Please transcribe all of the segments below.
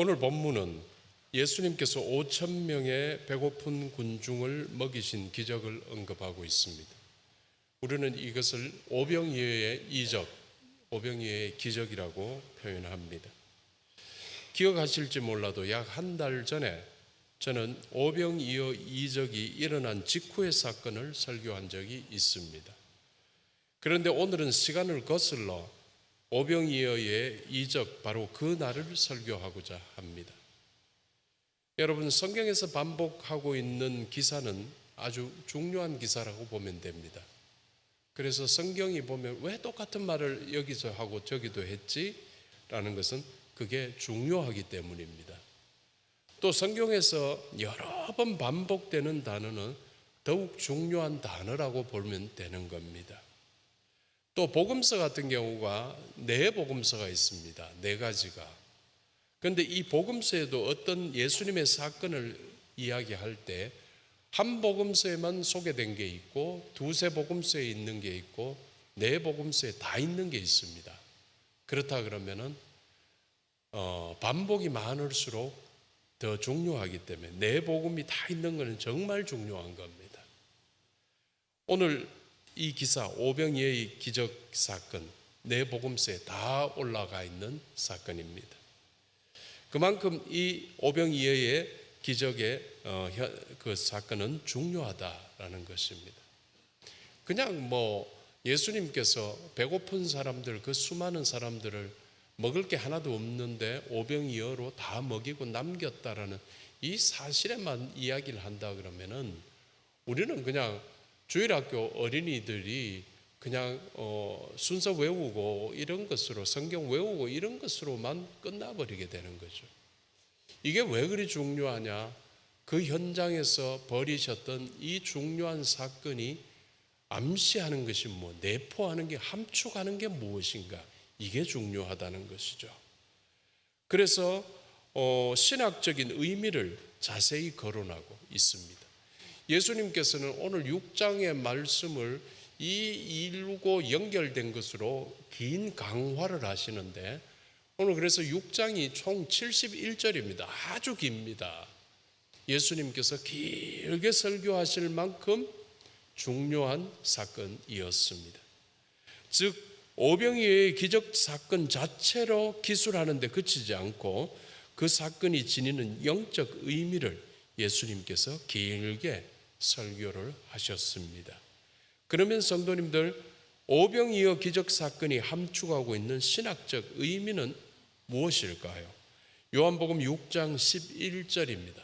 오늘 본문은 예수님께서 5천 명의 배고픈 군중을 먹이신 기적을 언급하고 있습니다. 우리는 이것을 오병이어의 이적, 오병이어의 기적이라고 표현합니다. 기억하실지 몰라도 약 한 달 전에 저는 오병이어 이적이 일어난 직후의 사건을 설교한 적이 있습니다. 그런데 오늘은 시간을 거슬러 오병이어의 이적 바로 그 날을 설교하고자 합니다. 여러분 성경에서 반복하고 있는 기사는 아주 중요한 기사라고 보면 됩니다. 그래서 성경이 보면 왜 똑같은 말을 여기서 하고 저기도 했지? 라는 것은 그게 중요하기 때문입니다. 또 성경에서 여러 번 반복되는 단어는 더욱 중요한 단어라고 보면 되는 겁니다. 또 복음서 같은 경우가 네 복음서가 있습니다. 네 가지가. 그런데 이 복음서에도 어떤 예수님의 사건을 이야기할 때 한 복음서에만 소개된 게 있고 두세 복음서에 있는 게 있고 네 복음서에 다 있는 게 있습니다. 그렇다 그러면은 어, 반복이 많을수록 더 중요하기 때문에 네 복음이 다 있는 것은 정말 중요한 겁니다. 오늘 이 기사 오병이의 기적 사건 네 복음서에 다 올라가 있는 사건입니다. 그만큼 이 오병이어의 기적의 어, 그 사건은 중요하다라는 것입니다. 그냥 뭐 예수님께서 배고픈 사람들 그 수많은 사람들을 먹을 게 하나도 없는데 오병이어로 다 먹이고 남겼다라는 이 사실에만 이야기를 한다 그러면은 우리는 그냥 주일학교 어린이들이 그냥 어, 순서 외우고 이런 것으로 성경 외우고 이런 것으로만 끝나버리게 되는 거죠. 이게 왜 그리 중요하냐? 그 현장에서 벌이셨던 이 중요한 사건이 암시하는 것이 뭐, 내포하는 게 함축하는 게 무엇인가? 이게 중요하다는 것이죠. 그래서 어, 신학적인 의미를 자세히 거론하고 있습니다. 예수님께서는 오늘 6장의 말씀을 이 일고 연결된 것으로 긴 강화를 하시는데 오늘 그래서 6장이 총 71절입니다. 아주 깁니다. 예수님께서 길게 설교하실 만큼 중요한 사건이었습니다. 즉 오병이의 기적 사건 자체로 기술하는데 그치지 않고 그 사건이 지니는 영적 의미를 예수님께서 길게 설교를 하셨습니다. 그러면 성도님들 오병이어 기적 사건이 함축하고 있는 신학적 의미는 무엇일까요? 요한복음 6장 11절입니다.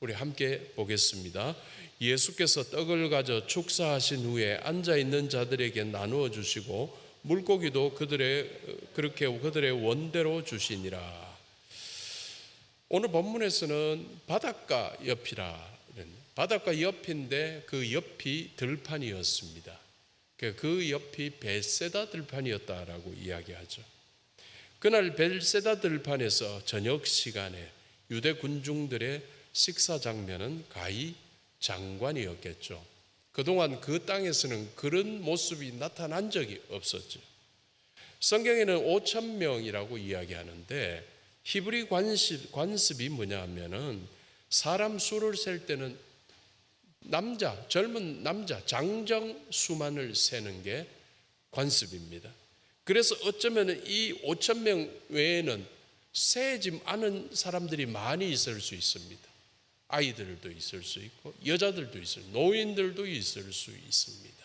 우리 함께 보겠습니다. 예수께서 떡을 가져 축사하신 후에 앉아 있는 자들에게 나누어 주시고 물고기도 그들의 그렇게 그들의 원대로 주시니라. 오늘 본문에서는 바닷가 옆이라 바닷가 옆인데 그 옆이 들판이었습니다. 그 옆이 벨세다 들판이었다라고 이야기하죠. 그날 벨세다 들판에서 저녁 시간에 유대 군중들의 식사 장면은 가히 장관이었겠죠. 그동안 그 땅에서는 그런 모습이 나타난 적이 없었죠. 성경에는 5천 명이라고 이야기하는데 히브리 관습, 관습이 뭐냐 하면은 사람 수를 셀 때는 남자, 젊은 남자, 장정 수만을 세는 게 관습입니다. 그래서 어쩌면 이 5천 명 외에는 세지 않은 사람들이 많이 있을 수 있습니다. 아이들도 있을 수 있고 여자들도 있을 노인들도 있을 수 있습니다.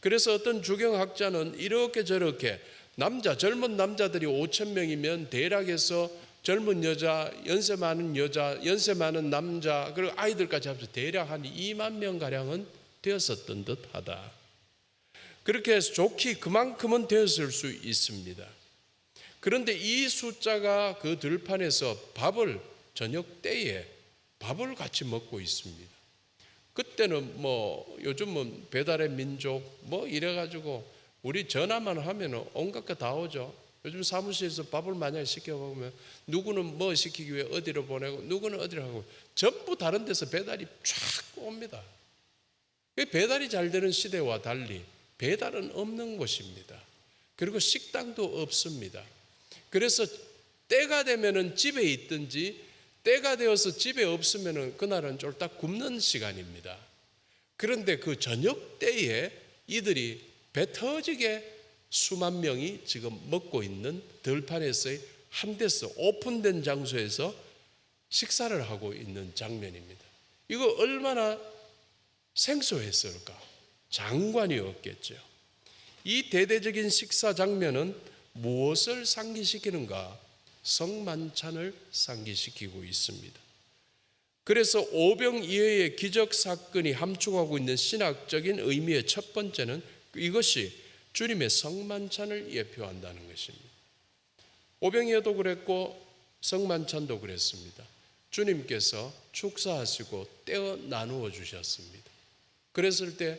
그래서 어떤 주경학자는 이렇게 저렇게 남자 젊은 남자들이 5천 명이면 대략해서 젊은 여자, 연세 많은 여자, 연세 많은 남자, 그리고 아이들까지 합쳐 대략 한 2만 명 가량은 되었었던 듯하다. 그렇게 해서 좋기 그만큼은 되었을 수 있습니다. 그런데 이 숫자가 그 들판에서 밥을 저녁 때에 밥을 같이 먹고 있습니다. 그때는 뭐 요즘은 배달의 민족 뭐 이래가지고 우리 전화만 하면 온갖 거 다 오죠. 요즘 사무실에서 밥을 만약에 시켜보면 누구는 뭐 시키기 위해 어디로 보내고 누구는 어디로 하고 전부 다른 데서 배달이 쫙 옵니다. 배달이 잘 되는 시대와 달리 배달은 없는 곳입니다. 그리고 식당도 없습니다. 그래서 때가 되면은 집에 있든지 때가 되어서 집에 없으면은 그날은 쫄딱 굶는 시간입니다. 그런데 그 저녁 때에 이들이 배 터지게 수만 명이 지금 먹고 있는 들판에서의 한 데서 오픈된 장소에서 식사를 하고 있는 장면입니다. 이거 얼마나 생소했을까? 장관이 없겠죠. 이 대대적인 식사 장면은 무엇을 상기시키는가? 성만찬을 상기시키고 있습니다. 그래서 오병이어의 기적 사건이 함축하고 있는 신학적인 의미의 첫 번째는 이것이 주님의 성만찬을 예표한다는 것입니다. 오병이어도 그랬고 성만찬도 그랬습니다. 주님께서 축사하시고 떼어 나누어 주셨습니다. 그랬을 때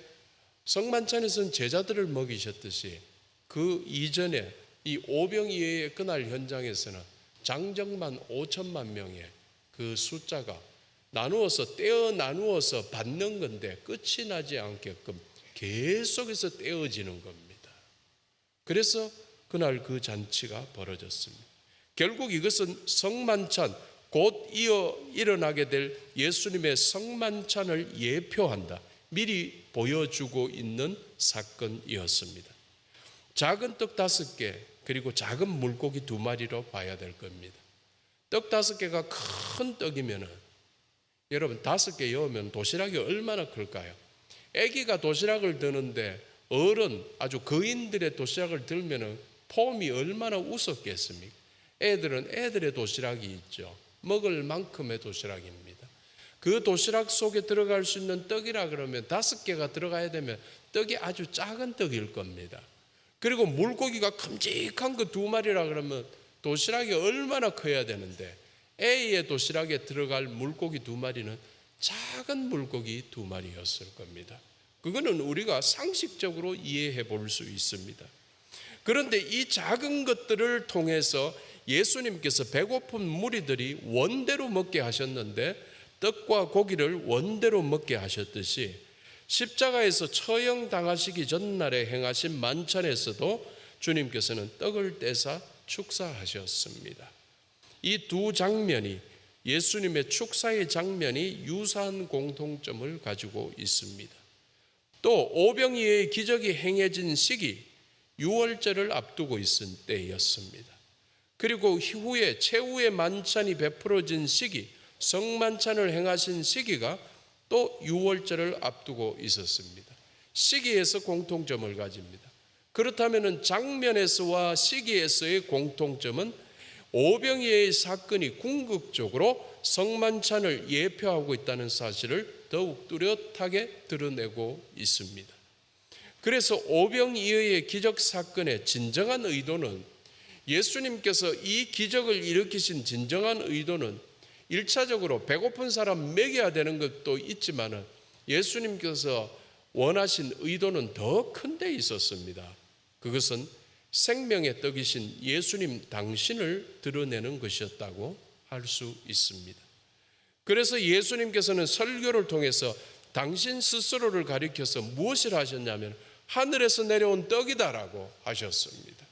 성만찬에서는 제자들을 먹이셨듯이 그 이전에 이 오병이어의 그날 현장에서는 장정만 5천만 명의 그 숫자가 나누어서 떼어 나누어서 받는 건데 끝이 나지 않게끔 계속해서 떼어지는 겁니다. 그래서 그날 그 잔치가 벌어졌습니다. 결국 이것은 성만찬 곧 이어 일어나게 될 예수님의 성만찬을 예표한다. 미리 보여주고 있는 사건이었습니다. 작은 떡 다섯 개 그리고 작은 물고기 두 마리로 봐야 될 겁니다. 떡 다섯 개가 큰 떡이면은 여러분 다섯 개 여우면 도시락이 얼마나 클까요? 아기가 도시락을 드는데 어른 아주 거인들의 도시락을 들면은 폼이 얼마나 웃었겠습니까? 애들은 애들의 도시락이 있죠. 먹을 만큼의 도시락입니다. 그 도시락 속에 들어갈 수 있는 떡이라 그러면 다섯 개가 들어가야 되면 떡이 아주 작은 떡일 겁니다. 그리고 물고기가 큼직한 그 두 마리라 그러면 도시락이 얼마나 커야 되는데 A의 도시락에 들어갈 물고기 두 마리는 작은 물고기 두 마리였을 겁니다. 그거는 우리가 상식적으로 이해해 볼 수 있습니다. 그런데 이 작은 것들을 통해서 예수님께서 배고픈 무리들이 원대로 먹게 하셨는데 떡과 고기를 원대로 먹게 하셨듯이 십자가에서 처형 당하시기 전날에 행하신 만찬에서도 주님께서는 떡을 떼사 축사하셨습니다. 이 두 장면이 예수님의 축사의 장면이 유사한 공통점을 가지고 있습니다. 또 오병이의 기적이 행해진 시기 6월절을 앞두고 있은 때였습니다. 그리고 이후에 최후의 만찬이 베풀어진 시기 성만찬을 행하신 시기가 또 6월절을 앞두고 있었습니다. 시기에서 공통점을 가집니다. 그렇다면 장면에서와 시기에서의 공통점은 오병이의 사건이 궁극적으로 성만찬을 예표하고 있다는 사실을 더욱 뚜렷하게 드러내고 있습니다. 그래서 오병이어의 기적 사건의 진정한 의도는 예수님께서 이 기적을 일으키신 진정한 의도는 일차적으로 배고픈 사람 먹여야 되는 것도 있지만은 예수님께서 원하신 의도는 더 큰 데 있었습니다. 그것은 생명의 떡이신 예수님 당신을 드러내는 것이었다고 할 수 있습니다. 그래서 예수님께서는 설교를 통해서 당신 스스로를 가리켜서 무엇을 하셨냐면 하늘에서 내려온 떡이다라고 하셨습니다.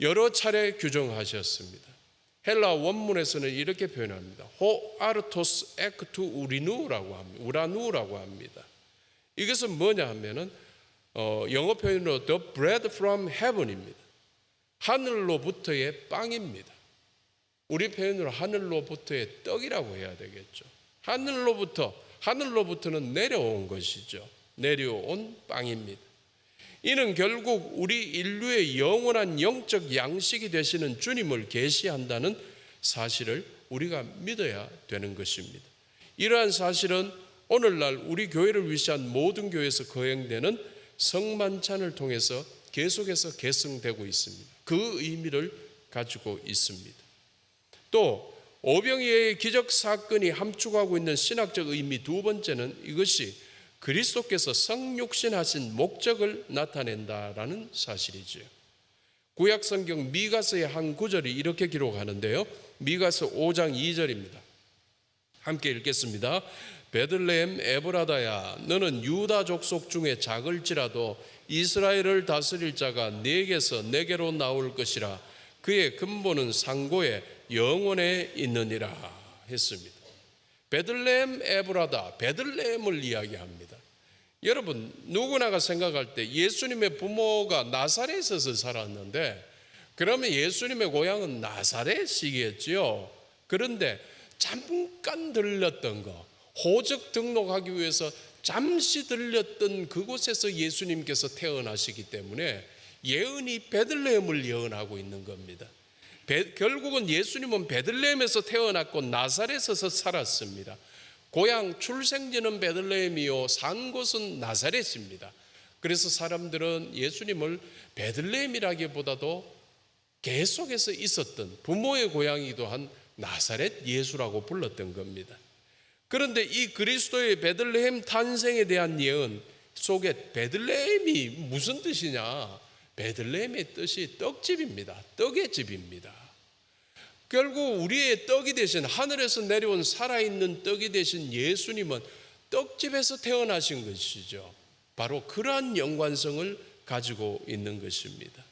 여러 차례 규정하셨습니다. 헬라 원문에서는 이렇게 표현합니다. 호 아르토스 에크투 우리누라고 합니다. 우라누라고 합니다. 이것은 뭐냐 하면은 어, 영어 표현으로 the bread from heaven입니다. 하늘로부터의 빵입니다. 우리 표현으로 하늘로부터의 떡이라고 해야 되겠죠. 하늘로부터 하늘로부터는 내려온 것이죠. 내려온 빵입니다. 이는 결국 우리 인류의 영원한 영적 양식이 되시는 주님을 계시한다는 사실을 우리가 믿어야 되는 것입니다. 이러한 사실은 오늘날 우리 교회를 위시한 모든 교회에서 거행되는 성만찬을 통해서 계속해서 계승되고 있습니다. 그 의미를 가지고 있습니다. 또 오병이의 기적 사건이 함축하고 있는 신학적 의미 두 번째는 이것이 그리스도께서 성육신하신 목적을 나타낸다라는 사실이지요. 구약 성경 미가서의 한 구절이 이렇게 기록하는데요. 미가서 5장 2절입니다. 함께 읽겠습니다. 베들레헴 에브라다야 너는 유다 족속 중에 작을지라도 이스라엘을 다스릴 자가 네게서 내게로 나올 것이라 그의 근본은 상고의 영원에 있느니라 했습니다. 베들레헴 에브라다 베들레헴을 이야기합니다. 여러분 누구나가 생각할 때 예수님의 부모가 나사렛에서 살았는데 그러면 예수님의 고향은 나사렛이겠지요. 그런데 잠깐 들렸던 거 호적 등록하기 위해서 잠시 들렸던 그곳에서 예수님께서 태어나시기 때문에 예언이 베들레헴을 예언하고 있는 겁니다. 베- 결국은 예수님은 베들레헴에서 태어났고 나사렛에서 살았습니다. 고향 출생지는 베들레헴이요 산 곳은 나사렛입니다. 그래서 사람들은 예수님을 베들레헴이라기보다도 계속해서 있었던 부모의 고향이기도 한 나사렛 예수라고 불렀던 겁니다. 그런데 이 그리스도의 베들레헴 탄생에 대한 예언 속에 베들레헴이 무슨 뜻이냐? 베들레헴의 뜻이 떡집입니다. 떡의 집입니다. 결국 우리의 떡이 되신 하늘에서 내려온 살아있는 떡이 되신 예수님은 떡집에서 태어나신 것이죠. 바로 그러한 연관성을 가지고 있는 것입니다.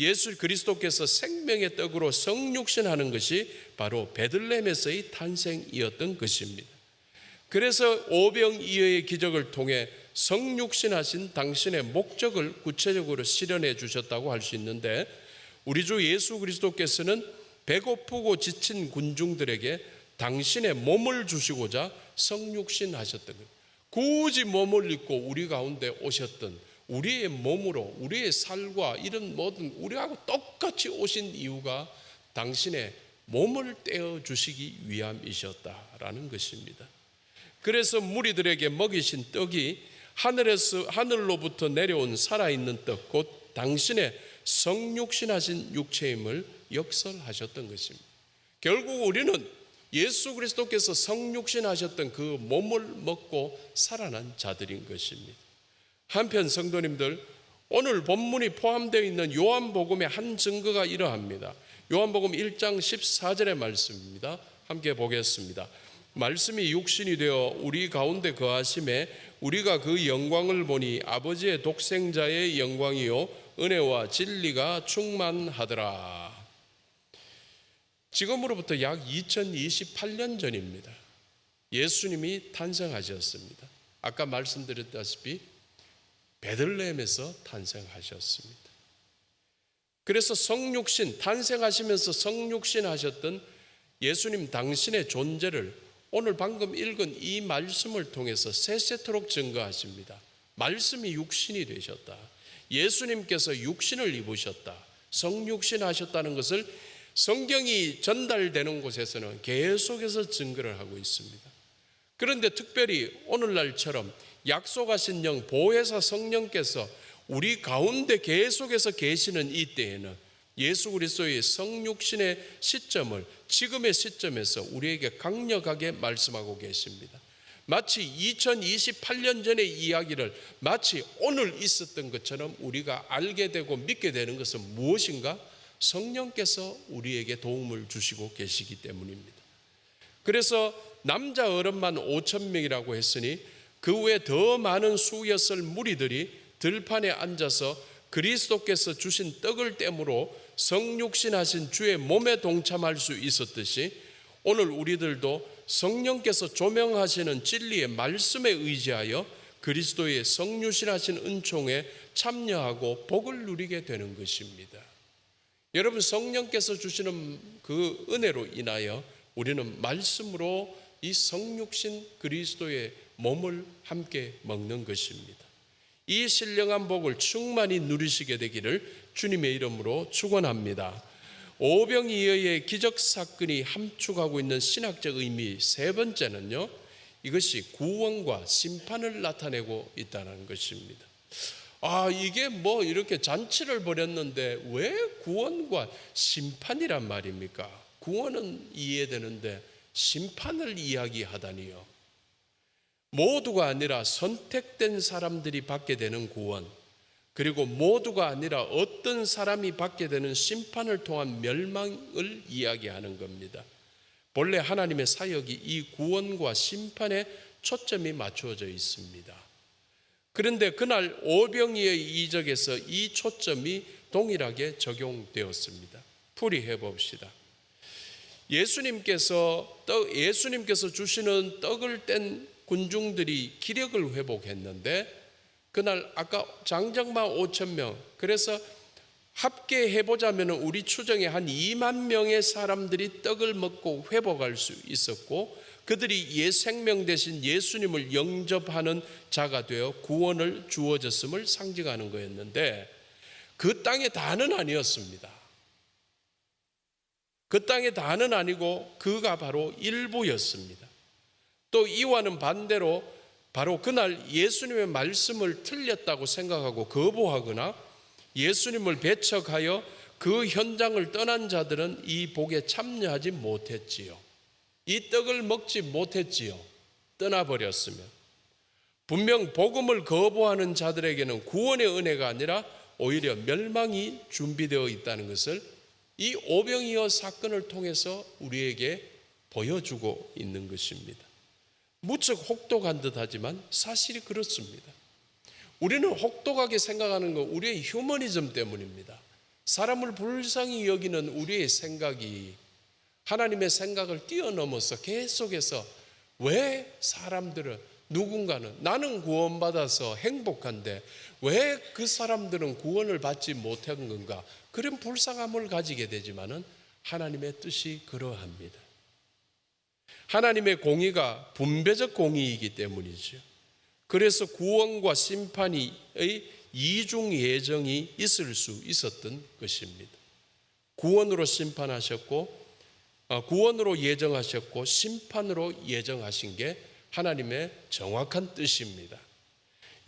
예수 그리스도께서 생명의 떡으로 성육신하는 것이 바로 베들레헴에서의 탄생이었던 것입니다. 그래서 오병이어의 기적을 통해 성육신하신 당신의 목적을 구체적으로 실현해 주셨다고 할 수 있는데 우리 주 예수 그리스도께서는 배고프고 지친 군중들에게 당신의 몸을 주시고자 성육신 하셨던 것. 굳이 몸을 입고 우리 가운데 오셨던 우리의 몸으로 우리의 살과 이런 모든 우리하고 똑같이 오신 이유가 당신의 몸을 떼어 주시기 위함이셨다라는 것입니다. 그래서 무리들에게 먹이신 떡이 하늘에서 하늘로부터 내려온 살아있는 떡, 곧 당신의 성육신하신 육체임을 역설하셨던 것입니다. 결국 우리는 예수 그리스도께서 성육신하셨던 그 몸을 먹고 살아난 자들인 것입니다. 한편 성도님들 오늘 본문이 포함되어 있는 요한복음의 한 증거가 이러합니다. 요한복음 1장 14절의 말씀입니다. 함께 보겠습니다. 말씀이 육신이 되어 우리 가운데 거하심에 우리가 그 영광을 보니 아버지의 독생자의 영광이요 은혜와 진리가 충만하더라. 지금으로부터 약 2028년 전입니다. 예수님이 탄생하셨습니다. 아까 말씀드렸다시피 베들레헴에서 탄생하셨습니다. 그래서 성육신 탄생하시면서 성육신 하셨던 예수님 당신의 존재를 오늘 방금 읽은 이 말씀을 통해서 세세토록 증거하십니다. 말씀이 육신이 되셨다. 예수님께서 육신을 입으셨다. 성육신 하셨다는 것을 성경이 전달되는 곳에서는 계속해서 증거를 하고 있습니다. 그런데 특별히 오늘날처럼 약속하신 영 보혜사 성령께서 우리 가운데 계속해서 계시는 이 때에는 예수 그리스도의 성육신의 시점을 지금의 시점에서 우리에게 강력하게 말씀하고 계십니다. 마치 2028년 전의 이야기를 마치 오늘 있었던 것처럼 우리가 알게 되고 믿게 되는 것은 무엇인가? 성령께서 우리에게 도움을 주시고 계시기 때문입니다. 그래서 남자 어른만 5천 명이라고 했으니 그 외에 더 많은 수였을 무리들이 들판에 앉아서 그리스도께서 주신 떡을 땜으로 성육신하신 주의 몸에 동참할 수 있었듯이 오늘 우리들도 성령께서 조명하시는 진리의 말씀에 의지하여 그리스도의 성육신하신 은총에 참여하고 복을 누리게 되는 것입니다. 여러분 성령께서 주시는 그 은혜로 인하여 우리는 말씀으로 이 성육신 그리스도의 몸을 함께 먹는 것입니다. 이 신령한 복을 충만히 누리시게 되기를 주님의 이름으로 축원합니다. 오병이어의 기적 사건이 함축하고 있는 신학적 의미 세 번째는요. 이것이 구원과 심판을 나타내고 있다는 것입니다. 아, 이게 뭐 이렇게 잔치를 벌였는데 왜 구원과 심판이란 말입니까? 구원은 이해되는데 심판을 이야기하다니요. 모두가 아니라 선택된 사람들이 받게 되는 구원, 그리고 모두가 아니라 어떤 사람이 받게 되는 심판을 통한 멸망을 이야기하는 겁니다. 본래 하나님의 사역이 이 구원과 심판에 초점이 맞추어져 있습니다. 그런데 그날 오병이의 이적에서 이 초점이 동일하게 적용되었습니다. 풀이해 봅시다. 예수님께서 떡 예수님께서 주시는 떡을 뗀 군중들이 기력을 회복했는데 그날 아까 장정마 5천 명 그래서 합계 해 보자면 우리 추정에 한 2만 명의 사람들이 떡을 먹고 회복할 수 있었고 그들이 예 생명 대신 예수님을 영접하는 자가 되어 구원을 주어졌음을 상징하는 거였는데 그 땅의 다는 아니었습니다. 그 땅의 다는 아니고 그가 바로 일부였습니다. 또 이와는 반대로 바로 그날 예수님의 말씀을 틀렸다고 생각하고 거부하거나 예수님을 배척하여 그 현장을 떠난 자들은 이 복에 참여하지 못했지요. 이 떡을 먹지 못했지요. 떠나버렸으면. 분명 복음을 거부하는 자들에게는 구원의 은혜가 아니라 오히려 멸망이 준비되어 있다는 것을 이 오병이어 사건을 통해서 우리에게 보여주고 있는 것입니다. 무척 혹독한 듯 하지만 사실이 그렇습니다. 우리는 혹독하게 생각하는 건 우리의 휴머니즘 때문입니다. 사람을 불쌍히 여기는 우리의 생각이 하나님의 생각을 뛰어넘어서 계속해서 왜 사람들은 누군가는 나는 구원받아서 행복한데 왜 그 사람들은 구원을 받지 못한 건가? 그런 불쌍함을 가지게 되지만은 하나님의 뜻이 그러합니다. 하나님의 공의가 분배적 공의이기 때문이죠. 그래서 구원과 심판의 이중 예정이 있을 수 있었던 것입니다. 구원으로 심판하셨고 어, 구원으로 예정하셨고 심판으로 예정하신 게 하나님의 정확한 뜻입니다.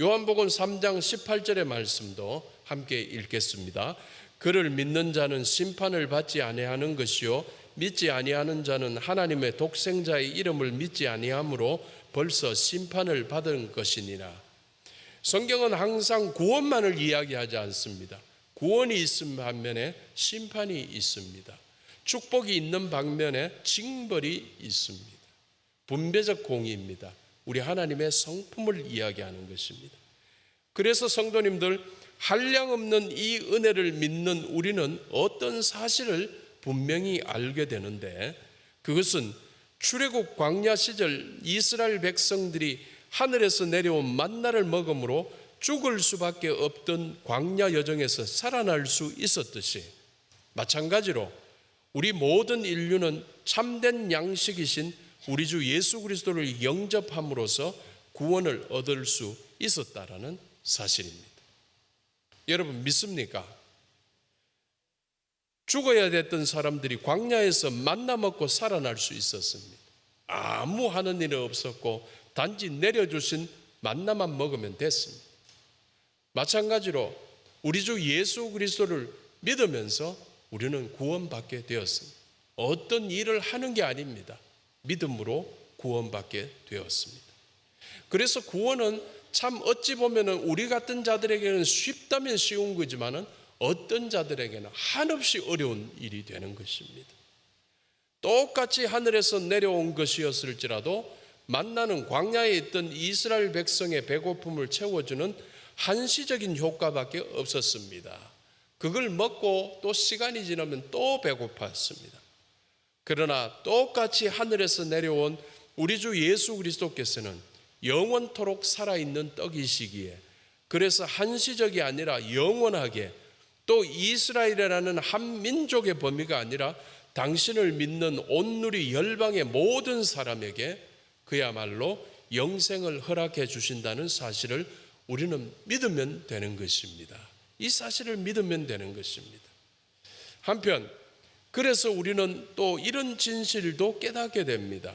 요한복음 3장 18절의 말씀도 함께 읽겠습니다. 그를 믿는 자는 심판을 받지 아니하는 것이요 믿지 아니하는 자는 하나님의 독생자의 이름을 믿지 아니하므로 벌써 심판을 받은 것이니라. 성경은 항상 구원만을 이야기하지 않습니다. 구원이 있음 반면에 심판이 있습니다. 축복이 있는 방면에 징벌이 있습니다. 분배적 공의입니다. 우리 하나님의 성품을 이야기하는 것입니다. 그래서 성도님들 한량 없는 이 은혜를 믿는 우리는 어떤 사실을 분명히 알게 되는데 그것은 출애굽 광야 시절 이스라엘 백성들이 하늘에서 내려온 만나를 먹음으로 죽을 수밖에 없던 광야 여정에서 살아날 수 있었듯이 마찬가지로 우리 모든 인류는 참된 양식이신 우리 주 예수 그리스도를 영접함으로써 구원을 얻을 수 있었다라는 사실입니다. 여러분 믿습니까? 죽어야 됐던 사람들이 광야에서 만나 먹고 살아날 수 있었습니다. 아무 하는 일은 없었고 단지 내려주신 만나만 먹으면 됐습니다. 마찬가지로 우리 주 예수 그리스도를 믿으면서 우리는 구원받게 되었습니다. 어떤 일을 하는 게 아닙니다. 믿음으로 구원받게 되었습니다. 그래서 구원은 참 어찌 보면 우리 같은 자들에게는 쉽다면 쉬운 거지만은 어떤 자들에게는 한없이 어려운 일이 되는 것입니다. 똑같이 하늘에서 내려온 것이었을지라도 만나는 광야에 있던 이스라엘 백성의 배고픔을 채워주는 한시적인 효과밖에 없었습니다. 그걸 먹고 또 시간이 지나면 또 배고팠습니다. 그러나 똑같이 하늘에서 내려온 우리 주 예수 그리스도께서는 영원토록 살아있는 떡이시기에 그래서 한시적이 아니라 영원하게 또 이스라엘이라는 한 민족의 범위가 아니라 당신을 믿는 온누리 열방의 모든 사람에게 그야말로 영생을 허락해 주신다는 사실을 우리는 믿으면 되는 것입니다. 이 사실을 믿으면 되는 것입니다. 한편 그래서 우리는 또 이런 진실도 깨닫게 됩니다.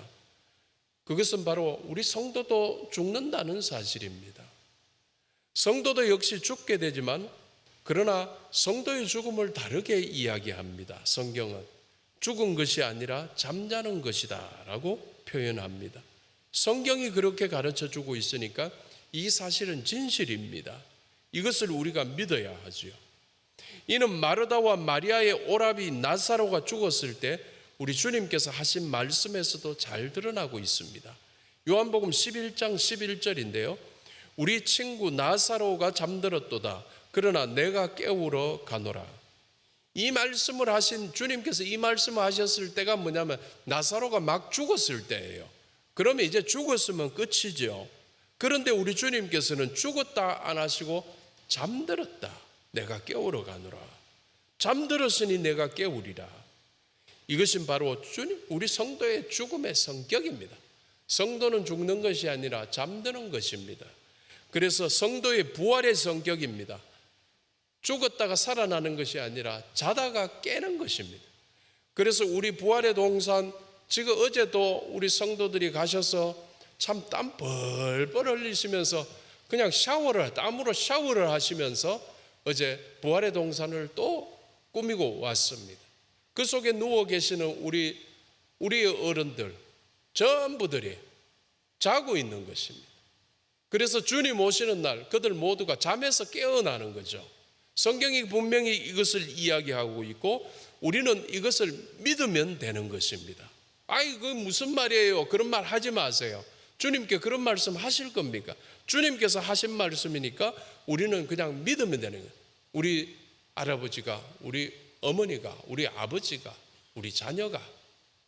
그것은 바로 우리 성도도 죽는다는 사실입니다. 성도도 역시 죽게 되지만 그러나 성도의 죽음을 다르게 이야기합니다. 성경은 죽은 것이 아니라 잠자는 것이다 라고 표현합니다. 성경이 그렇게 가르쳐 주고 있으니까 이 사실은 진실입니다. 이것을 우리가 믿어야 하지요. 이는 마르다와 마리아의 오라비 나사로가 죽었을 때 우리 주님께서 하신 말씀에서도 잘 드러나고 있습니다. 요한복음 11장 11절인데요. 우리 친구 나사로가 잠들었도다. 그러나 내가 깨우러 가노라. 이 말씀을 하신 주님께서 이 말씀을 하셨을 때가 뭐냐면 나사로가 막 죽었을 때예요. 그러면 이제 죽었으면 끝이죠. 그런데 우리 주님께서는 죽었다 안 하시고 잠들었다. 내가 깨우러 가노라. 잠들었으니 내가 깨우리라. 이것은 바로 주님, 우리 성도의 죽음의 성격입니다. 성도는 죽는 것이 아니라 잠드는 것입니다. 그래서 성도의 부활의 성격입니다. 죽었다가 살아나는 것이 아니라 자다가 깨는 것입니다. 그래서 우리 부활의 동산 지금 어제도 우리 성도들이 가셔서 참 땀 벌벌 흘리시면서 그냥 샤워를 땀으로 샤워를 하시면서 어제 부활의 동산을 또 꾸미고 왔습니다. 그 속에 누워 계시는 우리 우리 어른들 전부들이 자고 있는 것입니다. 그래서 주님 오시는 날 그들 모두가 잠에서 깨어나는 거죠. 성경이 분명히 이것을 이야기하고 있고 우리는 이것을 믿으면 되는 것입니다. 아이 그 무슨 말이에요? 그런 말 하지 마세요. 주님께 그런 말씀 하실 겁니까? 주님께서 하신 말씀이니까 우리는 그냥 믿으면 되는 거예요. 우리 할아버지가 우리 어머니가 우리 아버지가 우리 자녀가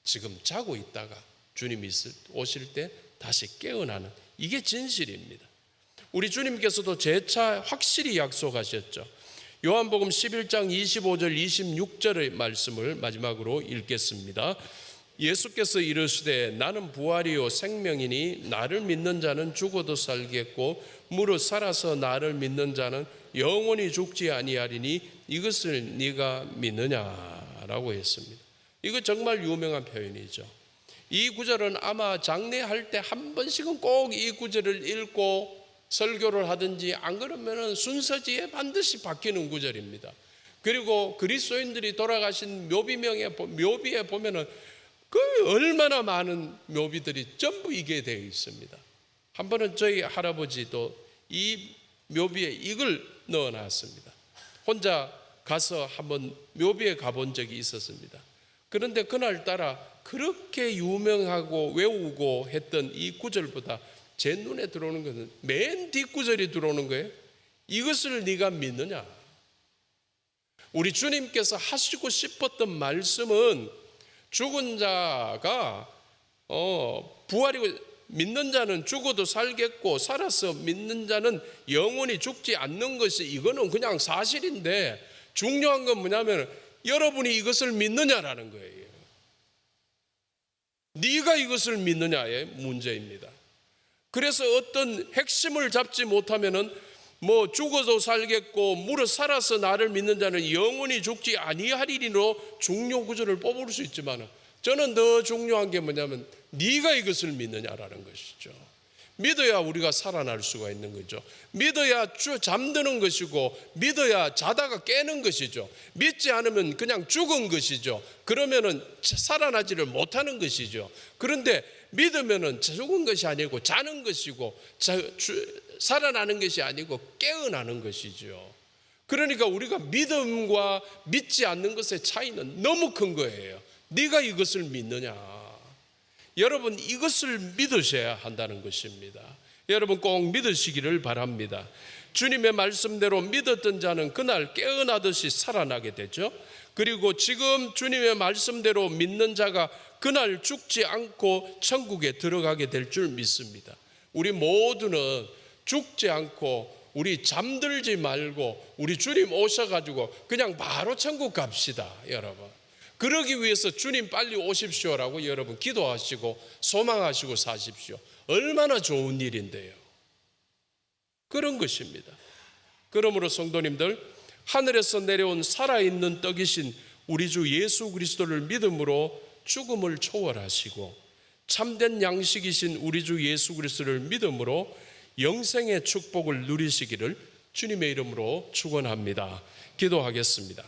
지금 자고 있다가 주님이 오실 때 다시 깨어나는 이게 진실입니다. 우리 주님께서도 재차 확실히 약속하셨죠. 요한복음 11장 25절 26절의 말씀을 마지막으로 읽겠습니다. 예수께서 이르시되 나는 부활이요 생명이니 나를 믿는 자는 죽어도 살겠고 무릇 살아서 나를 믿는 자는 영원히 죽지 아니하리니 이것을 네가 믿느냐라고 했습니다. 이거 정말 유명한 표현이죠. 이 구절은 아마 장례할 때 한 번씩은 꼭 이 구절을 읽고 설교를 하든지 안 그러면은 순서지에 반드시 바뀌는 구절입니다. 그리고 그리스도인들이 돌아가신 묘비명에 보- 묘비에 보면은 그 얼마나 많은 묘비들이 전부 이게 되어 있습니다. 한 번은 저희 할아버지도 이 묘비에 이걸 넣어 놨습니다. 혼자 가서 한번 묘비에 가본 적이 있었습니다. 그런데 그날따라 그렇게 유명하고 외우고 했던 이 구절보다 제 눈에 들어오는 것은 맨 뒷구절이 들어오는 거예요. 이것을 네가 믿느냐? 우리 주님께서 하시고 싶었던 말씀은 죽은 자가 어, 부활이고 믿는 자는 죽어도 살겠고 살아서 믿는 자는 영원히 죽지 않는 것이 이거는 그냥 사실인데 중요한 건 뭐냐면 여러분이 이것을 믿느냐라는 거예요. 네가 이것을 믿느냐의 문제입니다. 그래서 어떤 핵심을 잡지 못하면은 뭐 죽어도 살겠고 무릇 살아서 나를 믿는 자는 영원히 죽지 아니하리리로 중요 구절을 뽑을 수 있지만 저는 더 중요한 게 뭐냐면 네가 이것을 믿느냐라는 것이죠. 믿어야 우리가 살아날 수가 있는 거죠. 믿어야 주 잠드는 것이고 믿어야 자다가 깨는 것이죠. 믿지 않으면 그냥 죽은 것이죠. 그러면은 살아나지를 못하는 것이죠. 그런데 믿으면은 죽은 것이 아니고 자는 것이고 자, 주, 살아나는 것이 아니고 깨어나는 것이죠. 그러니까 우리가 믿음과 믿지 않는 것의 차이는 너무 큰 거예요. 네가 이것을 믿느냐? 여러분 이것을 믿으셔야 한다는 것입니다. 여러분 꼭 믿으시기를 바랍니다. 주님의 말씀대로 믿었던 자는 그날 깨어나듯이 살아나게 되죠. 그리고 지금 주님의 말씀대로 믿는 자가 그날 죽지 않고 천국에 들어가게 될 줄 믿습니다. 우리 모두는 죽지 않고 우리 잠들지 말고 우리 주님 오셔가지고 그냥 바로 천국 갑시다, 여러분. 그러기 위해서 주님 빨리 오십시오라고 여러분 기도하시고 소망하시고 사십시오. 얼마나 좋은 일인데요. 그런 것입니다. 그러므로 성도님들 하늘에서 내려온 살아있는 떡이신 우리 주 예수 그리스도를 믿음으로 죽음을 초월하시고 참된 양식이신 우리 주 예수 그리스도를 믿음으로 영생의 축복을 누리시기를 주님의 이름으로 축원합니다. 기도하겠습니다.